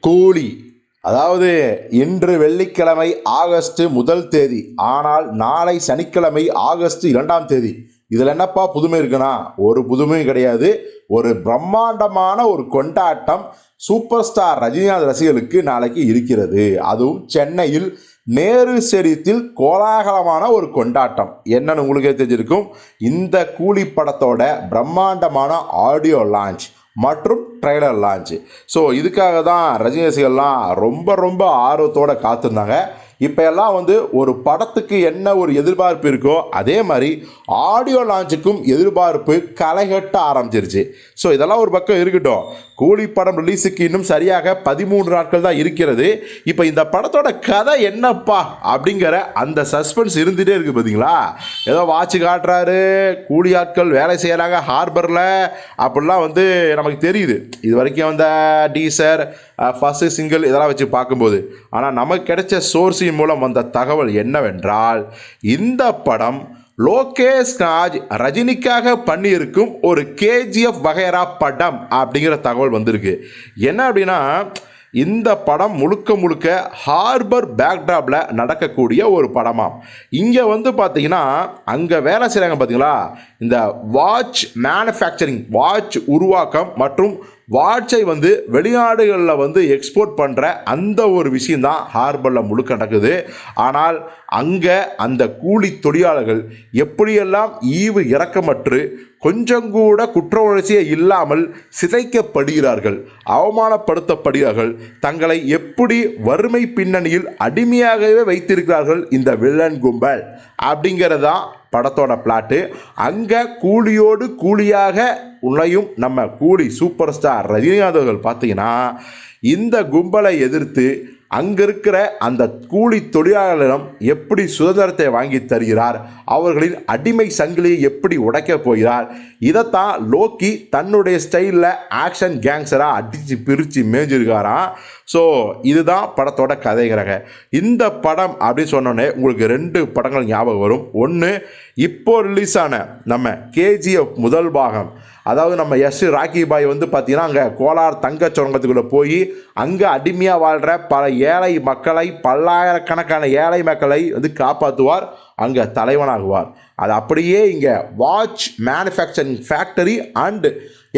கூலி அதாவது இன்று வெள்ளிக்கிழமை ஆகஸ்ட் முதல் தேதி. ஆனால் நாளை சனிக்கிழமை ஆகஸ்ட் இரண்டாம் தேதி. இதில் என்னப்பா புதுமை இருக்குன்னா ஒரு புதுமையும் கிடையாது. ஒரு பிரம்மாண்டமான ஒரு கொண்டாட்டம் சூப்பர் ஸ்டார் ரஜினிகாந்த் ரசிகர்களுக்கு நாளைக்கு இருக்கிறது. அதுவும் சென்னையில் நேரு ஸ்டேடியத்தில் கோலாகலமான ஒரு கொண்டாட்டம். என்னன்னு உங்களுக்கே தெரிஞ்சிருக்கும். இந்த கூலி படத்தோட பிரம்மாண்டமான ஆடியோ லான்ச். மற்றும் ட்ரைலர் லான்ச்சு ஸோ இதுக்காக தான் ரஜினி ரசிகர்லாம் ரொம்ப ரொம்ப ஆர்வத்தோடு காத்திருந்தாங்க. இப்போ எல்லாம் வந்து ஒரு படத்துக்கு என்ன ஒரு எதிர்பார்ப்பு இருக்கோ அதே மாதிரி ஆடியோ லான்ச்சுக்கும் எதிர்பார்ப்பு களைகட்ட ஆரம்பிச்சிருச்சு. ஸோ இதெல்லாம் ஒரு பக்கம் இருக்கட்டும். கூலி படம் ரிலீஸுக்கு இன்னும் சரியாக பதிமூன்று நாட்கள் தான் இருக்கிறது. இப்போ இந்த படத்தோட கதை என்னப்பா? அப்படிங்கிற அந்த சஸ்பென்ஸ் இருந்துகிட்டே இருக்குது பார்த்தீங்களா ஏதோ வாட்ச் காட்டுறாரு கூலி ஆட்கள் வேலை செய்கிறாங்க ஹார்பரில் அப்படிலாம் வந்து நமக்கு தெரியுது. இது வரைக்கும் வந்த டீசர் ஃபஸ்ட்டு சிங்கிள் இதெல்லாம் வச்சு பார்க்கும்போது. ஆனால் நமக்கு கிடைச்ச சோர்ஸின் மூலம் வந்த தகவல் என்னவென்றால் இந்த படம் லோகேஷ் ராஜ் ரஜினிக்காக பண்ணியிருக்கும் ஒரு கேஜிஎஃப் வகைரா படம் அப்படிங்கிற தகவல் வந்திருக்கு. என்ன அப்படின்னா இந்த படம் முழுக்க முழுக்க ஹார்பர் பேக்ட்ராப்பில் நடக்கக்கூடிய ஒரு படமாம். இங்கே வந்து பார்த்தீங்கன்னா அங்கே வேலை செய்கிறாங்க பார்த்தீங்களா இந்த வாட்ச் மேனுஃபேக்சரிங் வாட்ச் உருவாக்கம் மற்றும் வாட்சை வந்து வெளிநாடுகளில் வந்து எக்ஸ்போர்ட் பண்ணுற அந்த ஒரு விஷயந்தான் ஹார்பரில் முழுக்க நடக்குது. ஆனால் அங்கே அந்த கூலி தொழிலாளர்கள் எப்படியெல்லாம் ஈவு இறக்கமற்று கொஞ்சம் கூட குற்ற உணர்ச்சியே இல்லாமல் சிதைக்கப்படுகிறார்கள் அவமானப்படுத்தப்படுகிறார்கள் தங்களை எப்படி வறுமை பின்னணியில் அடிமையாகவே வைத்திருக்கிறார்கள் இந்த வில்லன் கும்பல் அப்படிங்கிறதான் படத்தோட பிளாட்டு அங்கே கூலியோடு கூலியாக உழையும் நம்ம கூலி சூப்பர் ஸ்டார் ரஜினிகாந்த் அவர்கள் பார்த்தீங்கன்னா இந்த கும்பலை எதிர்த்து அங்கே இருக்கிற அந்த கூலி தொழிலாளரிடம் எப்படி சுதந்திரத்தை வாங்கி தருகிறார்? அவர்களின் அடிமை சங்கிலியை எப்படி உடைக்கப் போகிறார்? இதைத்தான் லோக்கி தன்னுடைய ஸ்டைலில் ஆக்ஷன் கேங்ஸராக அடித்து பிரித்து மேஞ்சிருக்காராம் ஸோ இதுதான் படத்தோட கதைகிறக இந்த படம் அப்படின்னு சொன்னோடனே உங்களுக்கு ரெண்டு படங்கள் ஞாபகம் வரும். ஒன்று இப்போ ரிலீஸ் ஆன நம்ம கேஜிஎஃப் முதல் பாகம். அதாவது நம்ம எஸ் ராக்கி பாய் வந்து பார்த்தீங்கன்னா அங்கே கோலார் தங்கச் சுரங்கத்துக்குள்ளே போய் அங்கே அடிமையாக வாழ்கிற பல ஏழை மக்களை பல்லாயிரக்கணக்கான ஏழை மக்களை வந்து காப்பாற்றுவார் அங்கே தலைவனாகுவார். அது அப்படியே இங்கே வாட்ச் மேனுஃபேக்சரிங் ஃபேக்டரி அண்ட்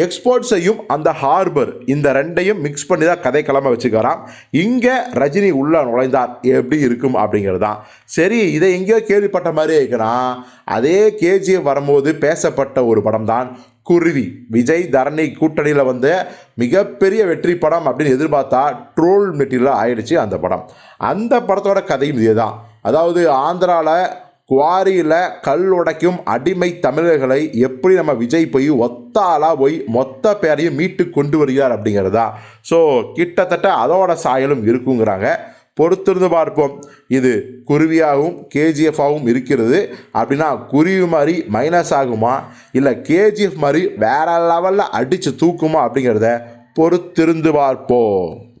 எக்ஸ்போர்ட்ஸையும் அந்த ஹார்பர் இந்த ரெண்டையும் மிக்ஸ் பண்ணி தான் கதை கிளம்ப வச்சுக்கிறான் இங்கே ரஜினி உள்ளே நுழைந்தார் எப்படி இருக்கும் அப்படிங்கிறது தான். சரி இதை எங்கேயோ கேள்விப்பட்ட மாதிரியே இருக்கிறான் அதே கேஜிஎஃப் வரும்போது பேசப்பட்ட ஒரு படம் தான் குருவி. விஜய் தரணி கூட்டணியில் வந்து மிகப்பெரிய வெற்றி படம் அப்படின்னு எதிர்பார்த்தா ட்ரோல் மெட்டீரியலாக ஆயிடுச்சு அந்த படம். அந்த படத்தோட கதையும் இதே தான் அதாவது ஆந்திராவில் குவாரியில் கல் உடைக்கும் அடிமை தமிழர்களை எப்படி நம்ம விஜய் போய் ஒத்த ஆளாக போய் மொத்த பேரையும் மீட்டு கொண்டு வருகிறார் அப்படிங்கிறதா. ஸோ கிட்டத்தட்ட அதோட சாயலும் இருக்குங்கிறாங்க. பொறுத்திருந்து பார்ப்போம். இது குருவியாகவும் கேஜிஎஃபாகவும் இருக்கிறது. அப்படின்னா குருவி மாதிரி மைனஸ் ஆகுமா? இல்லை கேஜிஎஃப் மாதிரி வேற லெவலில் அடித்து தூக்குமா அப்படிங்கிறத பொறுத்திருந்து பார்ப்போம்.